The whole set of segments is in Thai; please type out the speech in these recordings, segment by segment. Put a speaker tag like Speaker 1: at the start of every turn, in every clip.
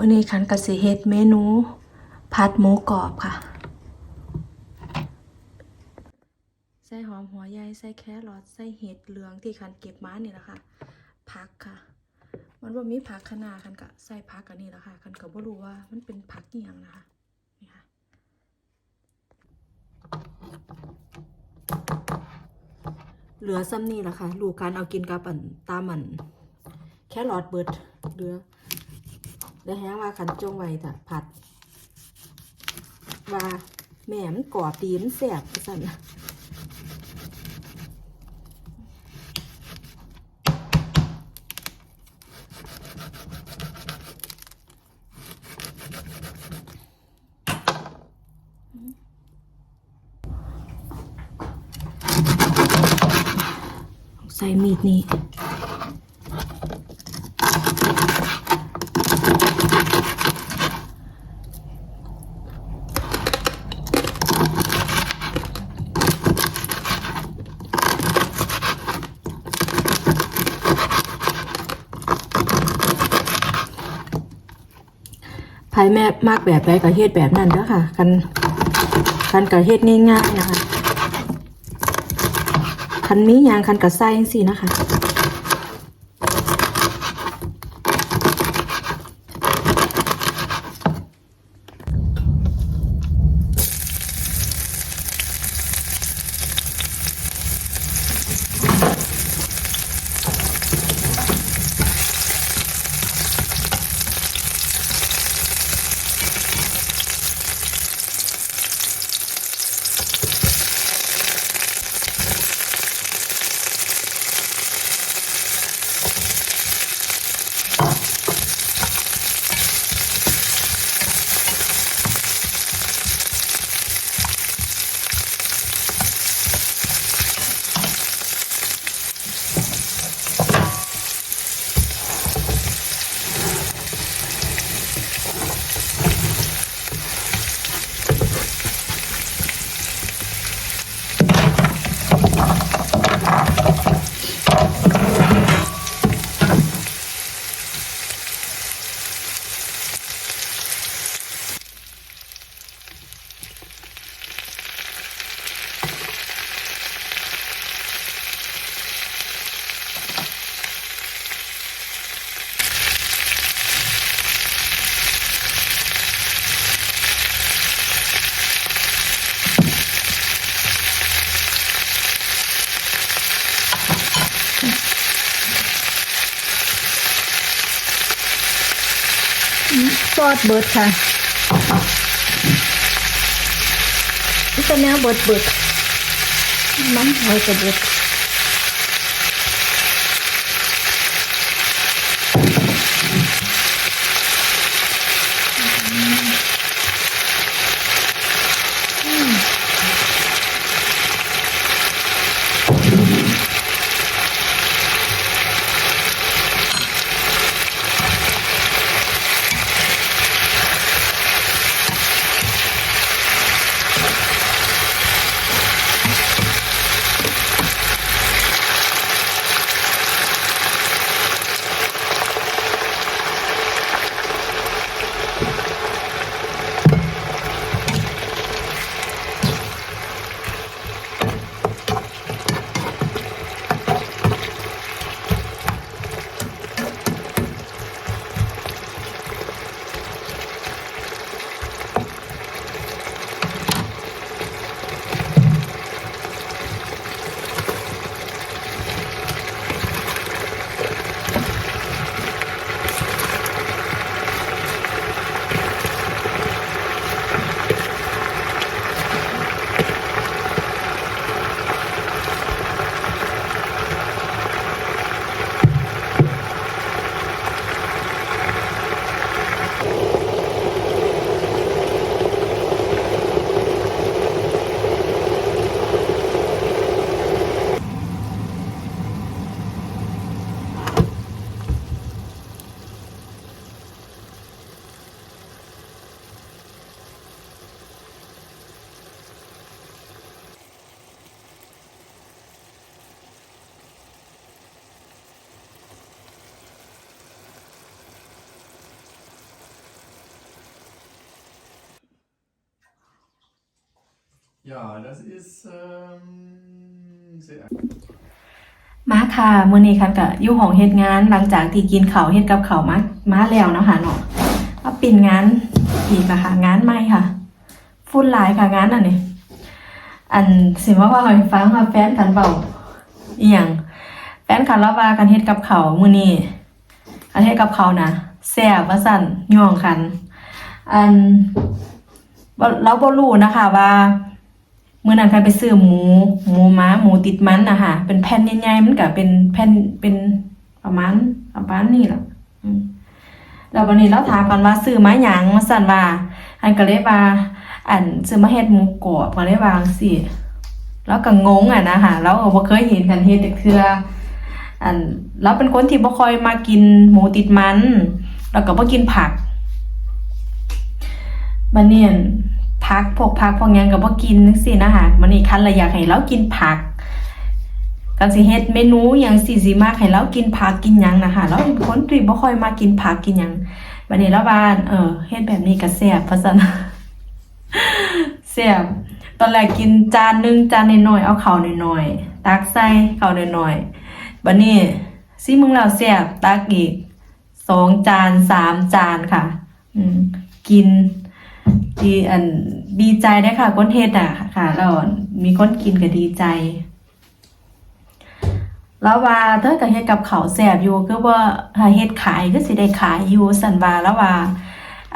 Speaker 1: มื้อนี้คันกสิเฮ็ดเมนูผัดหมูกรอบค่ะ ใส่หอมหัวใหญ่ใส่แครอทใส่เห็ดเหลืองที่คันเก็บมานี่แหละค่ะผักค่ะ มันว่ามีผักคะน้าคันก็ใส่ผักอันนี้แหละค่ะคันก็บ่รู้ว่ามันเป็นผักอีหยังนะคะนี่ค่ะเหลือซ้ำนี่แหละค่ะลูกการเอากินกับอันตามันแค่หลอดเบิดเหลือ แล้วแฮงว่าคันจงไว้แต่ผัด ว่าแหมมันกรอบดีมันแสบสั่นใส่มีดนี่ ยแม่มากแบบใดก็เฮ็ดแบบนั้นเด้อค่ะคันคันก็เฮ็ดง่ายๆนะคะคันมีอยางคันก็ใส่จังซี่นะคะ ซอสเบิดค่ะนี่เป็นแนวเบิดเบิดน้ำหอยกระเบิด
Speaker 2: Ja, das ist ähm, sehr
Speaker 1: มาค่ะมื้อนี้คันก็อยู่ห้องเฮ็ดงานหลังจากที่กินข้าวเฮ็ดกับข้าวมามาแล้วเนาะค่ะเนาะมาปิ่นงานอีกละค่ะ งานใหม่ค่ะ ฟุ้นหลายค่ะงานอันนี้อันสิว่าว่าให้ฟังว่าแฟนกันเบาอีหยังแฟนกันแล้วว่ากันเฮ็ดกับข้าวมื้อนี้กันเฮ็ดกับข้าวนะแซ่บว่าซั่นย่องคัน อันเราบ่รู้นะคะว่า มื้อนั้นใครไปซื้อหมูหมูม้าหมูติดมันนะคะเป็นแผ่นใหญ่ๆมันก็เป็นแผ่นเป็นประมาณประมาณนี้ล่ะแล้ววันนี้เราถามกันว่าซื้อไมาหยังว่าซั่นว่า อันก็เลยว่า อันซื้อมาเฮ็ดหมูกรอบก็เลยวาจั่งสิแล้วก็งงอะนะคะเราก็บ่เคยเห็นกันเฮ็ดจักเทื่ออันเราเป็นคนที่บ่ค่อยมากินหมูติดมัน แล้วก็บ่กินผักบัดนี้อั่น ผักพวกผักพวกยังก็บ่กินจังซี่นะคะบัดนี้คันละอยากให้เรากินผักกันสิเฮ็ดเมนูหยังสิสิมากให้เรากินผักกินยังนะคะเราเป็นคนที่บ่ค่อยมากินผักกินยังบัดนี้เราว่าเออเฮ็ดแบบนี้ก็แซ่บเพราะฉะนั้นเสียบตอนแรกกินจานหนึงจานน้อยๆเอาข้าวน้อยๆตักใส่ข้าวน้อยๆบัดนี้ซิมึงแล้วเสียบตักอีกสองจานสามจานค่ะ อืมกิน ดีอันดีใจได้ค่ะก้นเฮ็ดอะค่ะเรามีก้นกินก็ดีใจ แล้วว่าเธอกับเฮ็ดกับเขาแสบอยู่คือว่าถ้าเฮ็ดขายก็สิได้ขายอยู่สันว่าแล้วว่า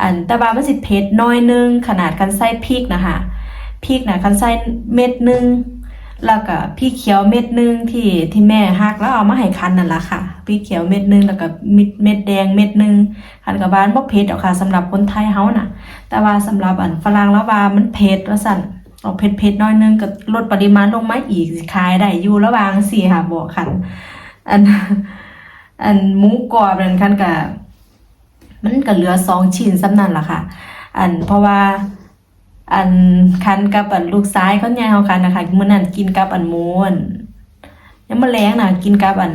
Speaker 1: อันแต่ว่ามันสิเผ็ดน้อยนึงขนาดกันไส้พริกนะคะพริกนะกันไส้เม็ดนึง แล้วก็พริกเขียวเม็ดนึงที่ที่แม่ฮักแล้วเอามาให้คันนั่นละค่ะพริกเขียวเม็ดนึงแล้วก็ม็ดเม็ดแดงเม็ดนึงคันกับบ้านบ่เผ็ดหรอกค่ะสำหรับคนไทยเฮาน่ะ แต่ว่าสำหรับอันฝรั่งแล้วว่ามันเผ็ดว่าซั่นเอาเผ็ดเผ็ดน้อยนึงก็ลดปริมาณลงมาอีกขายได้อยู่ระหว่างสี่ค่ะบอกคันอันอันหมูกรอบนั่นคันก็มันก็เหลือสองชิ้นสำนั่นล่ะค่ะ อันเพราะว่า อันคันกับอันลูกซ้ายเขาแย่เขากันนะคะมื้อนั้นกินกับอันมูนยังมื้อแลงน่ะกินกับอัน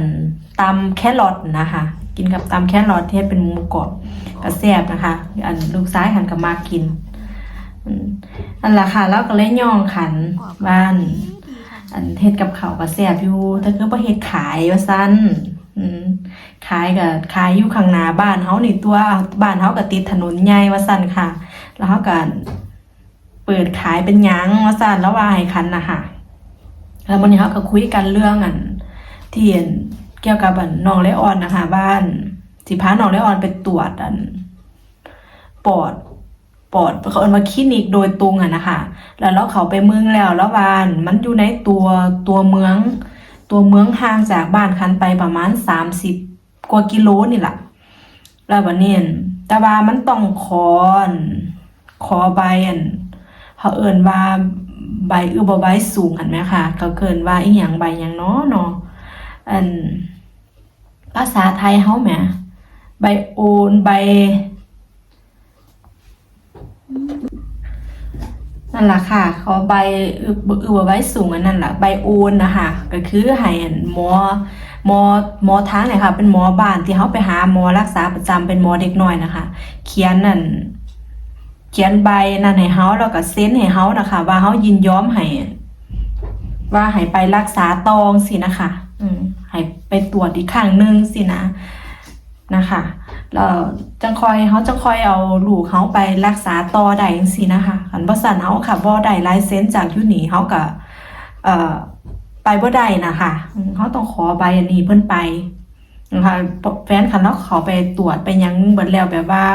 Speaker 1: ตำแครอทนะคะ กินกับตำแครอทที่เป็นหมูกรอบก็แซบนะคะ อันลูกซ้ายหันก็มากินอันละค่ะแล้วก็เลยย่องขันบ้าน อันเฮ็ดกับเขาวก็แซบอยู่แต่คือบ่เฮ็ดขายว่าซั่นขายกับขายอยู่ข้างหน้าบ้านเฮานี่ตัวบ้านเฮาก็ติดถนนใหญ่ว่าซั่นค่ะ แล้วเฮาก็ เปิดขายเป็นยังว่าซั่นแล้วว่าให้คันน่ะค่ะแล้ววันนี้เฮาก็คุยกันเรื่องอันที่อันเกี่ยวกับอันน้องเลออนนะคะ บ้านสิพาน้องเลออนไปตรวจอันปอดปอดเขาเอินว่าคลินิกโดยตรงอะนะคะ แล้วเราเขาไปเมืองแล้วแล้ววานมันอยู่ในตัวตัวเมือง ตัวเมืองห่างจากบ้านคันไปประมาณสามสิบกว่ากิโลนี่แหละแล้ววันนี้แต่ว่ามันต้องขอนขอใบอัน เขาเอิ้นว่าใบอือบใบสูงเหันไหมคะก็เกินว่าอีหยังใบหยังเนาะเนาะอันภาษาไทยเฮาแหมใบโอนใบนั่นแหละค่ะเขาใบอืออือใบสูงอันนั่นแหละใบโอนนะคะก็คือให้หมอหมอหมอทางเนี่ยค่ะ เป็นหมอบ้านที่เขาไปหาหมอรักษาประจำเป็นหมอเด็กน้อยนะคะ เขียนนั่น ขียนใบนั่นให้เฮาแล้วก็เซ็นให้เฮานะคะ ว่าเฮายินยอมให้ว่าให้ไปรักษาตองสินะคะ อืมให้ไปตรวจอีกครั้งหนึงสินะนะคะแล้วจังคอยเขาจังคอยเอาลูกเขาไปรักษาต่อได้จังซี่นะคะคันบ่สั่นเขาค่ะบ่ได้ไลเซนส์จากอยู่นี่เขาก็เอ่อไปบ่ได้นะคะอืมเขาต้องขอใบอันนี้เพิ่นไปนะคะแฟนคันเราเขาไปตรวจไปหยังเบิดแล้วแบบว่า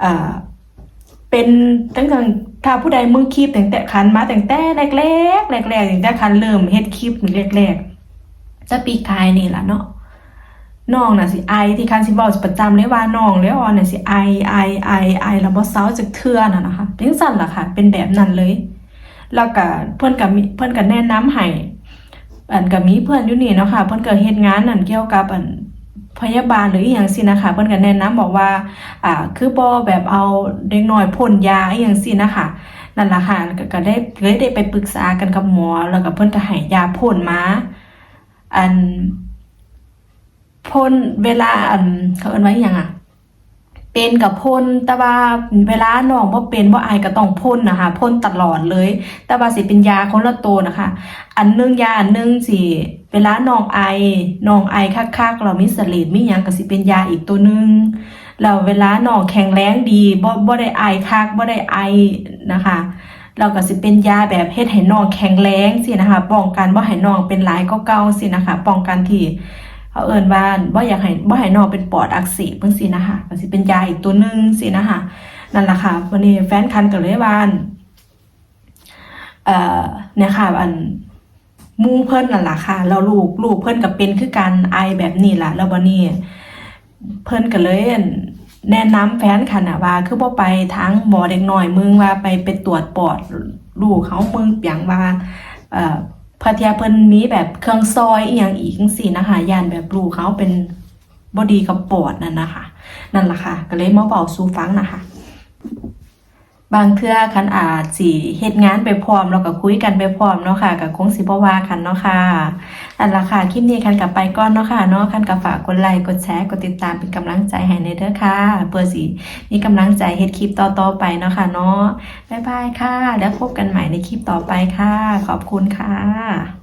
Speaker 1: เอ่อ เป็นตั้งแต่ถ้าผู้ใดมึงคลิปตั้งแต่คันมาแตั้งแต่แรกๆแรกๆตั้งแต่คันเริ่มเฮ็ดคลิปแรกๆจะปีกายนี่ล่ะเนาะน้องน่ะสิไอที่คันสิเว้าประจำเลยว่าน้องเลยอ่อนน่ะสิไอไอไอไอแล้วบ่เซาจักเทื่อน่ะนะคะจังซั่นล่ะค่ะ เป็นแบบนั้นเลย แล้วก็เพิ่นก็มีเพิ่นก็แนะนำให้อันก็มีเพื่อนอยู่นี่เนาะค่ะ เพิ่นก็เฮ็ดงานนั่นเกี่ยวกับอัน พยาบาลหรืออีหยังสินะคะเพิ่นก็แนะนำบอกว่าอ่าคือบ่แบบเอาเด็กน้อยพ่นยาอีหยังสินะคะนั่นล่ะค่ะก็ก็ได้เลยได้ไปปรึกษากันกับหมอ แล้วก็เพิ่นก็ให้ยาพ่นมาอันพ่นเวลาอันเขาเอิ้นว่าอหยังอะ เป็นกับพ่นแต่ว่าเวลาน้องบ่เป็นบ่อายก็ต้องพ่นนะคะพ่นตลอดเลย แต่ว่าสิเป็นยาคนละตัวนะคะ อันหนึงยาอันหนึงสิเวลาน้องไอน้องไอคักๆเรามีสเลดมีหยังก็สิเป็นยาอีกตัวหนึงแล้วเวลาน้องแข็งแรงดีบ่บ่ได้ไอคักบ่ได้ไอนะคะเราก็สิเป็นยาแบบเฮ็ดให้น้องแข็งแรงสินะคะป้องกันบ่ให้น้องเป็นหลายก็เก่าสินะคะป้องกันที่ เขาเอิ้นว่าบ่อยากให้บ่ให้น้องเป็นปอดอักเสบจังซี่นะคะก็สิเป็นยาอีกตัวหนึ่งสินะคะนั่นแหละค่ะวันนี้แฟนคันก็เลยว่าเอ่อเนี่ยค่ะอันมู่เพิ่นนั่นแหละค่ะแล้วลูกลูกเพิ่นก็เป็นคือการไอแบบนี้ล่ะ แล้ววันนี้เพิ่นก็เลยแนะนำแฟนคันน่ะว่า คือบ่ไปทางหมอเด็กหน้อยมึงว่าไปไปตรวจปอดลูกเขามึงเปียงว่า เอ่อ พัทยาเพิ่นมีแบบเครื่องซอยอีหยังอีกสี่นะคะยานแบบลูกเขาเป็นบอดีกับปอดนั่นนะคะ นั่นละค่ะ ก็เลยมาเบาสูฟังนะคะ บางเทื่อคันอาจสิเฮ็ดงานไปพร้อมแล้วก็คุยกันไปพร้อมเนาะค่ะกับคงสิบว่ากันเนาะค่ะอันละค่ะคลิปนี้คันกลับไปก้อนเนาะค่ะเนาะคันก็ฝากกดไลค์กดแชร์กดติดตามเป็นกำลังใจให้ในเด้อค่ะเพื่อสิมีกำลังใจเฮ็ดคลิปต่อๆไปเนาะค่ะเนาะบ๊ายบายค่ะ แล้วพบกันใหม่ในคลิปต่อไปค่ะ ขอบคุณค่ะ